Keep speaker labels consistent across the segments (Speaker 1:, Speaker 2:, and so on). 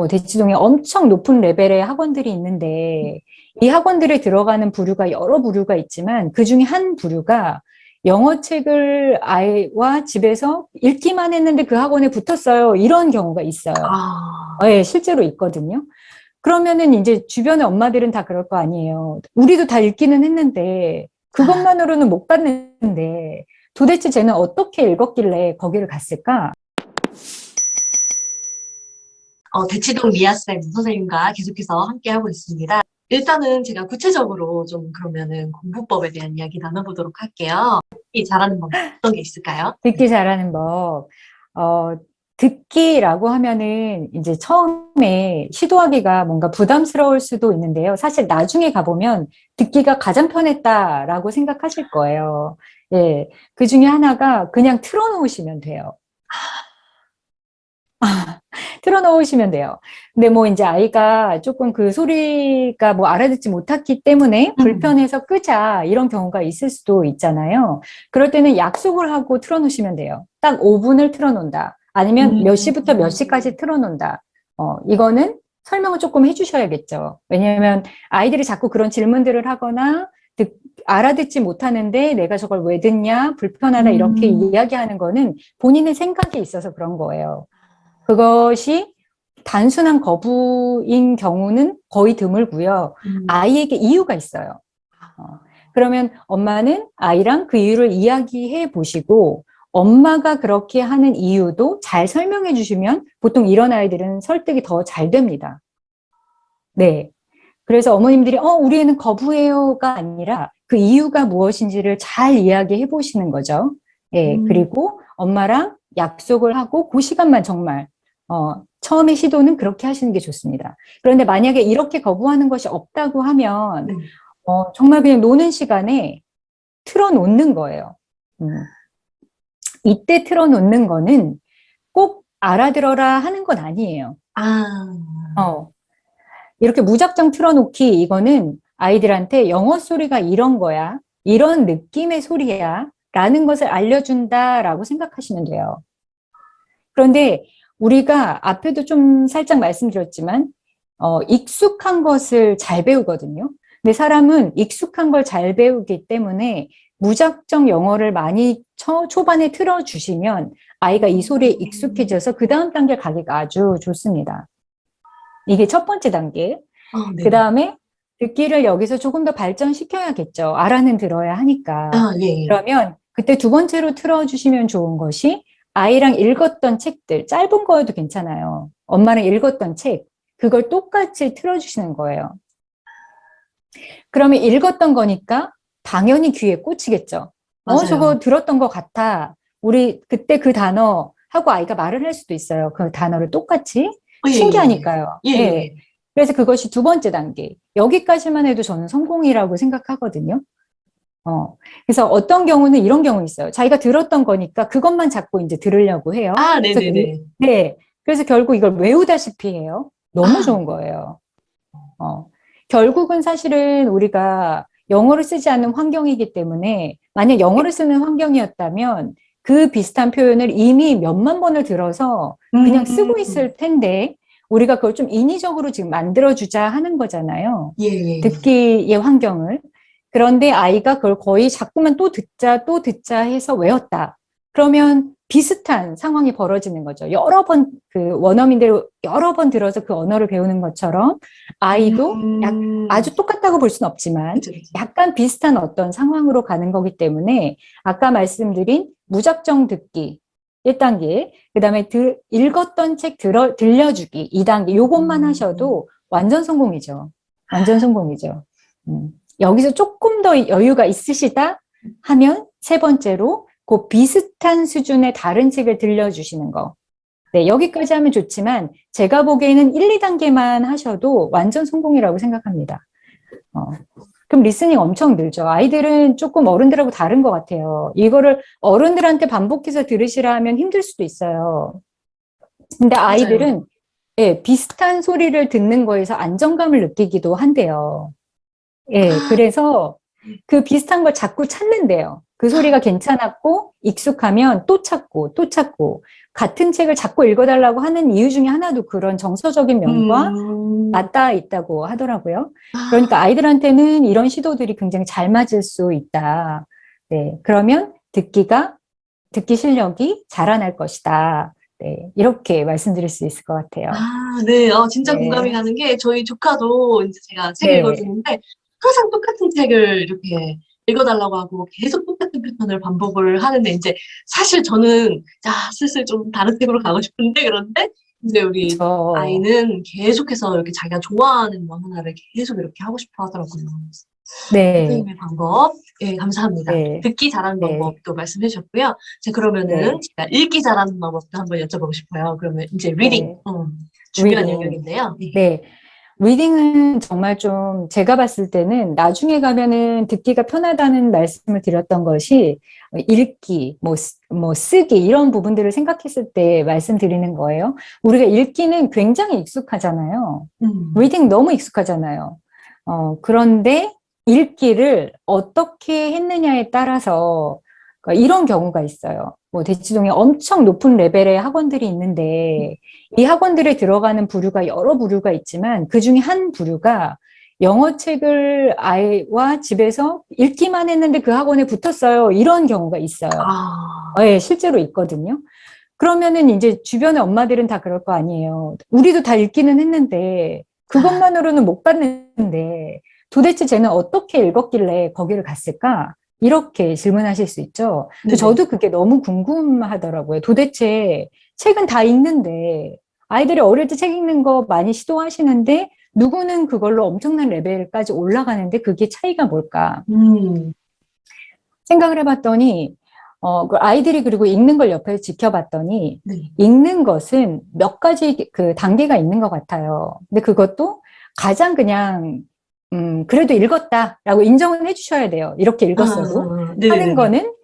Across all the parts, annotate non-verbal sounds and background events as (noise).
Speaker 1: 뭐 대치동에 엄청 높은 레벨의 학원들이 있는데 이 학원들에 들어가는 부류가 여러 부류가 있지만 그 중에 한 부류가 영어책을 아이와 집에서 읽기만 했는데 그 학원에 붙었어요. 이런 경우가 있어요. 아... 네, 실제로 있거든요. 그러면은 이제 주변의 엄마들은 다 그럴 거 아니에요. 우리도 다 읽기는 했는데 그것만으로는 못 갔는데 도대체 쟤는 어떻게 읽었길래 거기를 갔을까?
Speaker 2: 어, 대치동 미아쌤 선생님과 계속해서 함께하고 있습니다. 일단은 제가 구체적으로 좀 그러면은 공부법에 대한 이야기 나눠보도록 할게요. 듣기 잘하는 법 어떤 게 있을까요?
Speaker 1: 듣기 잘하는 법. 어, 듣기라고 하면은 이제 처음에 시도하기가 뭔가 부담스러울 수도 있는데요. 사실 나중에 가보면 듣기가 가장 편했다라고 생각하실 거예요. 예. 그 중에 하나가 그냥 틀어놓으시면 돼요. 아. 아. 틀어놓으시면 돼요. 근데 뭐 이제 아이가 조금 그 소리가 뭐 알아듣지 못했기 때문에 음. 불편해서 끄자 이런 경우가 있을 수도 있잖아요. 그럴 때는 약속을 하고 틀어놓으시면 돼요. 딱 5분을 틀어놓는다. 아니면 몇 음. 시부터 몇 시까지 틀어놓는다. 어, 이거는 설명을 조금 해주셔야겠죠. 왜냐하면 아이들이 자꾸 그런 질문들을 하거나 듣, 알아듣지 못하는데 내가 저걸 왜 듣냐, 불편하다 이렇게 음. 이야기하는 거는 본인의 생각에 있어서 그런 거예요. 그것이 단순한 거부인 경우는 거의 드물고요. 음. 아이에게 이유가 있어요. 어, 그러면 엄마는 아이랑 그 이유를 이야기해 보시고 엄마가 그렇게 하는 이유도 잘 설명해 주시면 보통 이런 아이들은 설득이 더 잘 됩니다. 네. 그래서 어머님들이 어 우리 애는 거부해요가 아니라 그 이유가 무엇인지를 잘 이야기해 보시는 거죠. 예. 네. 음. 그리고 엄마랑 약속을 하고 그 시간만 정말 어, 처음에 시도는 그렇게 하시는 게 좋습니다. 그런데 만약에 이렇게 거부하는 것이 없다고 하면 음. 어, 정말 그냥 노는 시간에 틀어놓는 거예요. 음. 이때 틀어놓는 거는 꼭 알아들어라 하는 건 아니에요. 아. 어. 이렇게 무작정 틀어놓기 이거는 아이들한테 영어 소리가 이런 거야. 이런 느낌의 소리야. 라는 것을 알려준다라고 생각하시면 돼요. 그런데 우리가 앞에도 좀 살짝 말씀드렸지만 어, 익숙한 것을 잘 배우거든요. 근데 사람은 익숙한 걸 잘 배우기 때문에 무작정 영어를 많이 초, 초반에 틀어주시면 아이가 이 소리에 음. 익숙해져서 그 다음 단계 가기가 아주 좋습니다. 이게 첫 번째 단계. 어, 네. 그 다음에 듣기를 여기서 조금 더 발전시켜야겠죠. 알아는 들어야 하니까. 아, 네. 그러면 그때 두 번째로 틀어주시면 좋은 것이 아이랑 읽었던 책들, 짧은 거여도 괜찮아요. 엄마는 읽었던 책, 그걸 똑같이 틀어주시는 거예요. 그러면 읽었던 거니까 당연히 귀에 꽂히겠죠. 어, 맞아요. 어, 저거 들었던 것 같아. 우리 그때 그 단어 하고 아이가 말을 할 수도 있어요. 그 단어를 똑같이. 어, 예, 예, 예, 신기하니까요. 예, 예. 예. 그래서 그것이 두 번째 단계. 여기까지만 해도 저는 성공이라고 생각하거든요. 어, 그래서 어떤 경우는 이런 경우 있어요. 자기가 들었던 거니까 그것만 자꾸 이제 들으려고 해요. 아, 그래서 네 그래서 결국 이걸 외우다시피 해요. 너무 아. 좋은 거예요. 어, 결국은 사실은 우리가 영어를 쓰지 않는 환경이기 때문에 만약 영어를 쓰는 환경이었다면 그 비슷한 표현을 이미 몇만 번을 들어서 그냥 쓰고 음. 있을 텐데 우리가 그걸 좀 인위적으로 지금 만들어주자 하는 거잖아요. 예, 예. 듣기의 환경을. 그런데 아이가 그걸 거의 자꾸만 또 듣자 또 듣자 해서 외웠다. 그러면 비슷한 상황이 벌어지는 거죠. 여러 번 그 원어민들 여러 번 들어서 그 언어를 배우는 것처럼 아이도 음... 약, 아주 똑같다고 볼 수는 없지만 약간 비슷한 어떤 상황으로 가는 거기 때문에 아까 말씀드린 무작정 듣기 1단계, 그 다음에 들, 읽었던 책 들어, 들려주기 2단계, 요것만 음. 하셔도 완전 성공이죠. 완전 성공이죠. 음. 여기서 조금 더 여유가 있으시다 하면 세 번째로 그 비슷한 수준의 다른 책을 들려주시는 거. 네, 여기까지 하면 좋지만 제가 보기에는 1, 2단계만 하셔도 완전 성공이라고 생각합니다. 어. 그럼 리스닝 엄청 늘죠. 아이들은 조금 어른들하고 다른 것 같아요. 이거를 어른들한테 반복해서 들으시라 하면 힘들 수도 있어요. 근데 아이들은 맞 예, 비슷한 소리를 듣는 거에서 안정감을 느끼기도 한대요. 예, 아. 그래서 그 비슷한 걸 자꾸 찾는데요. 그 소리가 아. 괜찮았고 익숙하면 또 찾고 또 찾고 같은 책을 자꾸 읽어달라고 하는 이유 중에 하나도 그런 정서적인 면과 음. 맞닿아 있다고 하더라고요. 아. 그러니까 아이들한테는 이런 시도들이 굉장히 잘 맞을 수 있다. 네, 그러면 듣기가 듣기 실력이 자라날 것이다. 네, 이렇게 말씀드릴 수 있을 것 같아요.
Speaker 2: 아, 네. 어, 진짜 네. 공감이 가는 게 저희 조카도 이제 제가 책 네. 읽어주는데 항상 똑같은 책을 이렇게 읽어달라고 하고 계속 똑같은 패턴을 반복을 하는데 이제 사실 저는 자 슬슬 좀 다른 책으로 가고 싶은데 그런데 이제 우리 그 아이는 계속해서 이렇게 자기가 좋아하는 뭐 하나를 계속 이렇게 하고 싶어 하더라고요. 네. 선생님의 방법. 예, 감사합니다. 네. 듣기 잘하는 네. 방법도 말씀해 주셨고요. 자, 그러면은 네. 제가 읽기 잘하는 방법도 한번 여쭤보고 싶어요. 그러면 이제 리딩. 네. 음, 중요한 리딩. 영역인데요. 네. 네.
Speaker 1: 리딩은 정말 좀 제가 봤을 때는 나중에 가면은 듣기가 편하다는 말씀을 드렸던 것이 읽기, 뭐, 뭐 쓰기 이런 부분들을 생각했을 때 말씀드리는 거예요. 우리가 읽기는 굉장히 익숙하잖아요. 음. 리딩 너무 익숙하잖아요. 어, 그런데 읽기를 어떻게 했느냐에 따라서 그러니까 이런 경우가 있어요. 뭐 대치동에 엄청 높은 레벨의 학원들이 있는데 이 학원들에 들어가는 부류가 여러 부류가 있지만 그 중에 한 부류가 영어책을 아이와 집에서 읽기만 했는데 그 학원에 붙었어요. 이런 경우가 있어요. 아... 예, 실제로 있거든요. 그러면은 이제 주변의 엄마들은 다 그럴 거 아니에요. 우리도 다 읽기는 했는데 그것만으로는 못 봤는데 도대체 쟤는 어떻게 읽었길래 거기를 갔을까? 이렇게 질문하실 수 있죠. 네. 저도 그게 너무 궁금하더라고요. 도대체 책은 다 읽는데 아이들이 어릴 때 책 읽는 거 많이 시도하시는데 누구는 그걸로 엄청난 레벨까지 올라가는데 그게 차이가 뭘까? 음. 생각을 해봤더니 어, 그 아이들이 그리고 읽는 걸 옆에서 지켜봤더니 네. 읽는 것은 몇 가지 그 단계가 있는 것 같아요. 근데 그것도 가장 그냥 음, 그래도 읽었다라고 인정을 해주셔야 돼요. 이렇게 읽었어도. 아, 네, 네, 하는 네, 거는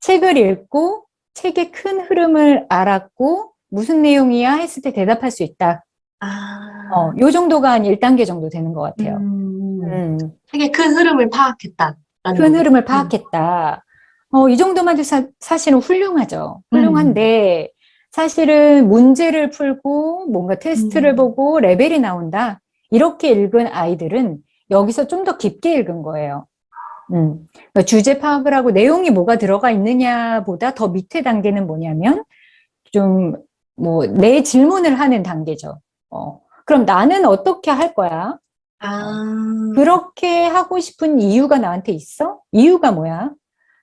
Speaker 1: 책을 읽고 책의 큰 흐름을 알았고 무슨 내용이야 했을 때 대답할 수 있다. 아. 어, 요 정도가 한 1단계 정도 되는 것 같아요. 음.
Speaker 2: 음. 책의 큰 흐름을 음. 파악했다.
Speaker 1: 큰 흐름을 파악했다. 음. 어, 이 정도만 도 사, 사실은 훌륭하죠. 훌륭한데 사실은 문제를 풀고 뭔가 테스트를 음. 보고 레벨이 나온다. 이렇게 읽은 아이들은 여기서 좀 더 깊게 읽은 거예요. 음. 그러니까 주제 파악을 하고 내용이 뭐가 들어가 있느냐보다 더 밑에 단계는 뭐냐면 좀 뭐 내 질문을 하는 단계죠. 어. 그럼 나는 어떻게 할 거야? 아... 그렇게 하고 싶은 이유가 나한테 있어? 이유가 뭐야?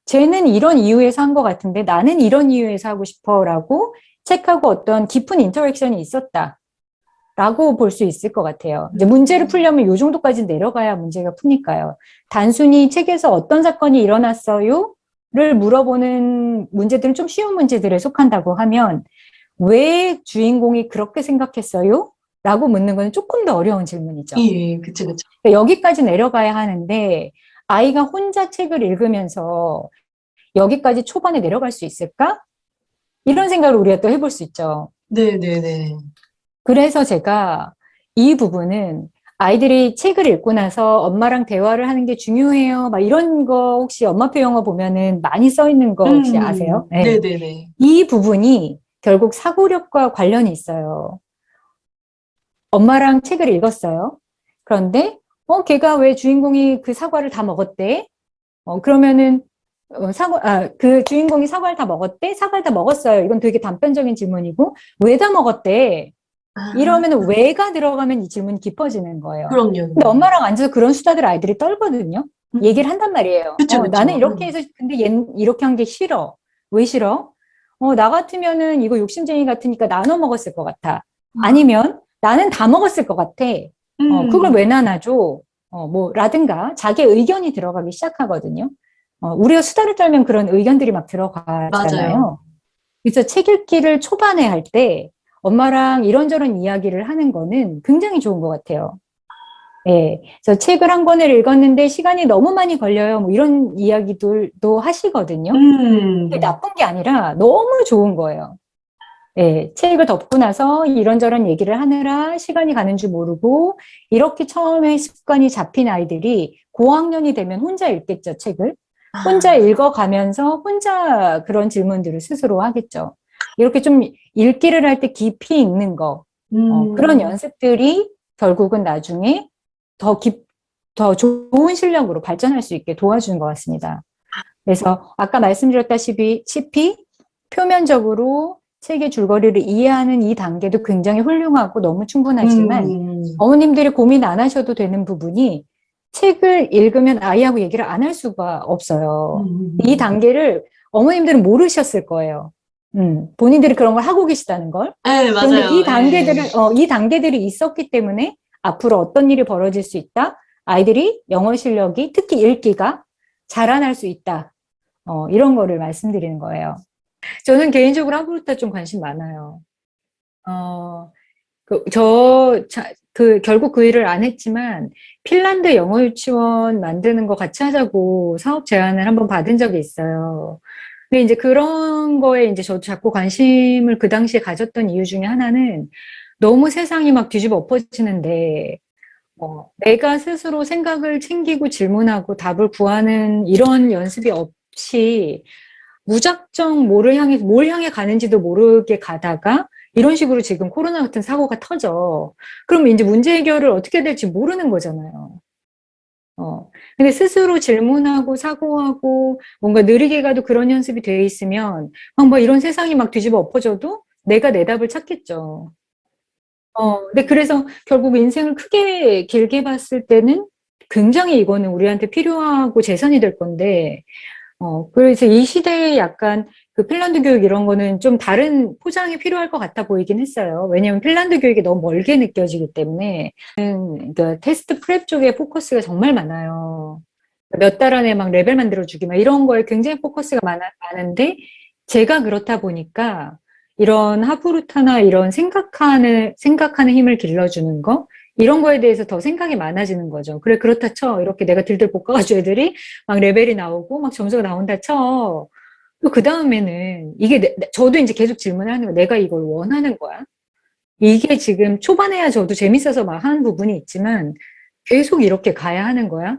Speaker 1: 쟤는 이런 이유에서 한 것 같은데 나는 이런 이유에서 하고 싶어라고 책하고 어떤 깊은 인터랙션이 있었다. 라고 볼 수 있을 것 같아요. 이제 문제를 풀려면 요 정도까지 내려가야 문제가 푸니까요. 단순히 책에서 어떤 사건이 일어났어요? 를 물어보는 문제들은 좀 쉬운 문제들에 속한다고 하면 왜 주인공이 그렇게 생각했어요? 라고 묻는 건 조금 더 어려운 질문이죠. 예, 예, 그쵸, 그쵸. 그러니까 여기까지 내려가야 하는데 아이가 혼자 책을 읽으면서 여기까지 초반에 내려갈 수 있을까? 이런 생각을 우리가 또 해볼 수 있죠. 네네네. 네, 네. 그래서 제가 이 부분은 아이들이 책을 읽고 나서 엄마랑 대화를 하는 게 중요해요. 막 이런 거 혹시 엄마표 영어 보면은 많이 써 있는 거 혹시 음. 아세요? 네. 네네네. 이 부분이 결국 사고력과 관련이 있어요. 엄마랑 책을 읽었어요. 그런데 어 걔가 왜 주인공이 그 사과를 다 먹었대? 어 그러면은 어, 사과 아, 그 주인공이 사과를 다 먹었대? 사과를 다 먹었어요. 이건 되게 단편적인 질문이고 왜 다 먹었대? 아. 이러면 왜가 들어가면 이 질문이 깊어지는 거예요. 그럼요. 근데 엄마랑 앉아서 그런 수다들 아이들이 떨거든요. 음. 얘기를 한단 말이에요. 그쵸, 어, 그쵸. 나는 이렇게 음. 해서 근데 얘 이렇게 한 게 싫어. 왜 싫어? 어, 나 같으면은 이거 욕심쟁이 같으니까 나눠 먹었을 것 같아. 음. 아니면 나는 다 먹었을 것 같아. 어, 그걸 왜 나눠줘? 어, 뭐, 라든가 자기 의견이 들어가기 시작하거든요. 어, 우리가 수다를 떨면 그런 의견들이 막 들어가잖아요. 맞아요. 그래서 책 읽기를 초반에 할때 엄마랑 이런저런 이야기를 하는 거는 굉장히 좋은 것 같아요. 예. 그 책을 한 권을 읽었는데 시간이 너무 많이 걸려요. 뭐 이런 이야기들도 하시거든요. 음. 나쁜 게 아니라 너무 좋은 거예요. 예, 책을 덮고 나서 이런저런 얘기를 하느라 시간이 가는 줄 모르고 이렇게 처음에 습관이 잡힌 아이들이 고학년이 되면 혼자 읽겠죠, 책을. 혼자 아. 읽어가면서 혼자 그런 질문들을 스스로 하겠죠. 이렇게 좀 읽기를 할 때 깊이 읽는 거 어, 음. 어, 그런 연습들이 결국은 나중에 더 깊, 더 좋은 실력으로 발전할 수 있게 도와주는 것 같습니다. 그래서 아까 말씀드렸다시피 표면적으로 책의 줄거리를 이해하는 이 단계도 굉장히 훌륭하고 너무 충분하지만 음. 어머님들이 고민 안 하셔도 되는 부분이 책을 읽으면 아이하고 얘기를 안 할 수가 없어요. 음. 이 단계를 어머님들은 모르셨을 거예요. 음, 본인들이 그런 걸 하고 계시다는 걸. 네, 맞아요. 이 예. 단계들을, 어, 이 단계들이 있었기 때문에 앞으로 어떤 일이 벌어질 수 있다. 아이들이 영어 실력이 특히 읽기가 자라날 수 있다. 어, 이런 거를 말씀드리는 거예요.
Speaker 2: 저는 개인적으로 한국루타 좀 관심 많아요. 어, 그, 저, 자, 그, 결국 그 일을 안 했지만, 핀란드 영어 유치원 만드는 거 같이 하자고 사업 제안을 한 번 받은 적이 있어요. 근데 이제 그런 거에 이제 저도 자꾸 관심을 그 당시에 가졌던 이유 중에 하나는 너무 세상이 막 뒤집어 엎어지는데 어, 내가 스스로 생각을 챙기고 질문하고 답을 구하는 이런 연습이 없이 무작정 뭐를 향해 뭘 향해 가는지도 모르게 가다가 이런 식으로 지금 코로나 같은 사고가 터져. 그럼 이제 문제 해결을 어떻게 될지 모르는 거잖아요. 어. 근데 스스로 질문하고 사고하고 뭔가 느리게 가도 그런 연습이 돼 있으면 막뭐 이런 세상이 막 뒤집어 엎어져도 내가 내 답을 찾겠죠. 어. 근데 그래서 결국 인생을 크게 길게 봤을 때는 굉장히 이거는 우리한테 필요하고 재산이 될 건데 어 그래서 이 시대에 약간 그 핀란드 교육 이런 거는 좀 다른 포장이 필요할 것 같아 보이긴 했어요. 왜냐하면 핀란드 교육이 너무 멀게 느껴지기 때문에 그 테스트 프랩 쪽에 포커스가 정말 많아요. 몇 달 안에 막 레벨 만들어주기 막 이런 거에 굉장히 포커스가 많아, 많은데 제가 그렇다 보니까 이런 하프루타나 이런 생각하는 생각하는 힘을 길러주는 거 이런 거에 대해서 더 생각이 많아지는 거죠. 그래 그렇다 쳐 이렇게 내가 들들 볶아가지고 애들이 막 레벨이 나오고 막 점수가 나온다 쳐그 다음에는 이게 내, 저도 이제 계속 질문을 하는 거야. 내가 이걸 원하는 거야. 이게 지금 초반에야 저도 재밌어서 막 하는 부분이 있지만 계속 이렇게 가야 하는 거야.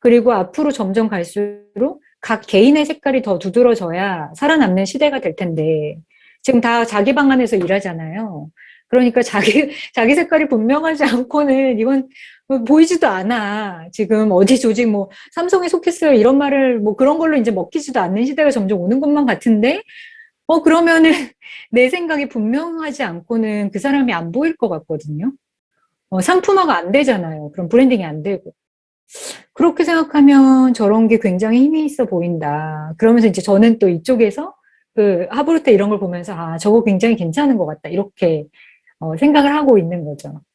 Speaker 2: 그리고 앞으로 점점 갈수록 각 개인의 색깔이 더 두드러져야 살아남는 시대가 될 텐데 지금 다 자기 방 안에서 일하잖아요. 그러니까 자기, (laughs) 자기 색깔이 분명하지 않고는 이건 뭐 보이지도 않아. 지금 어디 조직 뭐 삼성에 속했어요. 이런 말을 뭐 그런 걸로 이제 먹히지도 않는 시대가 점점 오는 것만 같은데 어, 그러면은 (laughs) 내 생각이 분명하지 않고는 그 사람이 안 보일 것 같거든요. 어, 상품화가 안 되잖아요. 그럼 브랜딩이 안 되고. 그렇게 생각하면 저런 게 굉장히 힘이 있어 보인다. 그러면서 이제 저는 또 이쪽에서 그하브루테 이런 걸 보면서 아, 저거 굉장히 괜찮은 것 같다. 이렇게 어, 생각을 하고 있는 거죠.